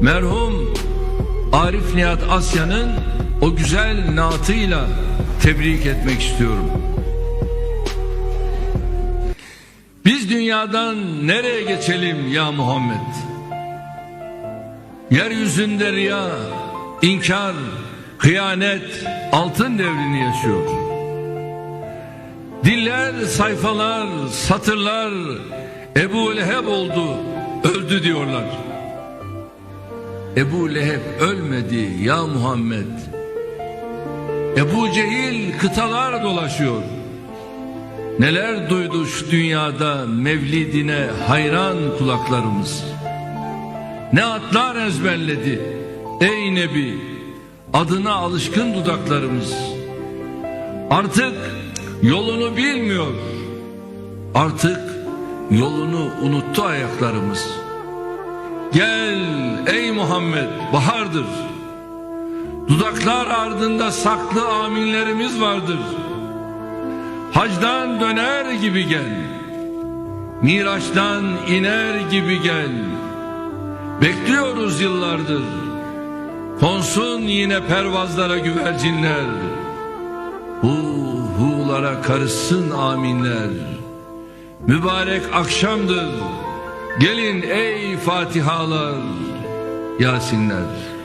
merhum Arif Nihat Asya'nın o güzel naatıyla tebrik etmek istiyorum. Biz dünyadan nereye geçelim ya Muhammed? Yeryüzünde riya, inkar, hıyanet altın devrini yaşıyor. Diller, sayfalar, satırlar Ebu Leheb oldu, öldü diyorlar. Ebu Leheb ölmedi ya Muhammed. Ebu Cehil kıtalar dolaşıyor. Neler duydu şu dünyada mevlidine hayran kulaklarımız. Ne atlar ezberledi ey Nebi adına alışkın dudaklarımız. Artık yolunu bilmiyor. Artık yolunu unuttu ayaklarımız. Gel ey Muhammed bahardır. Dudaklar ardında saklı aminlerimiz vardır. Hacdan döner gibi gel. Miraçtan iner gibi gel. Bekliyoruz yıllardır. Konsun yine pervazlara güvercinler. Hu hulara karışsın aminler. Mübarek akşamdır. Gelin ey Fatihalar, Yasinler.